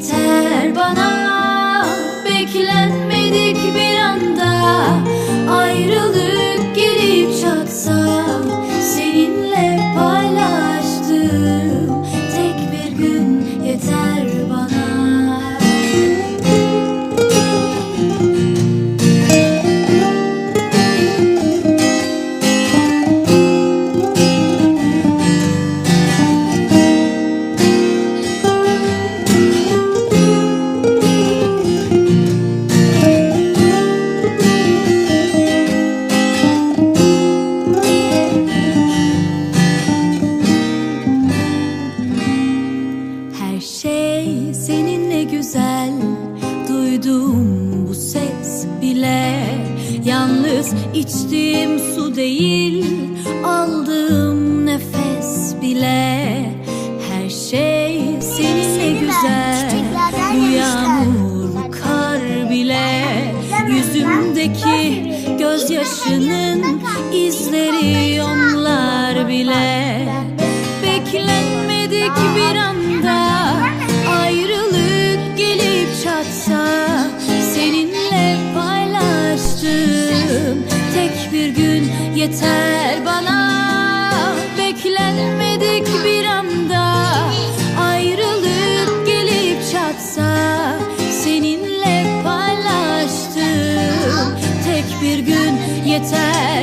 yeter bana. Beklenmedik Her şey seninle güzel. Duyduğum bu ses bile. Yalnız içtiğim su değil Aldığım nefes bile. Her şey seninle güzel. Bu yağmur, bu kar bile. Yüzümdeki gözyaşının izleri onlar bile 也在。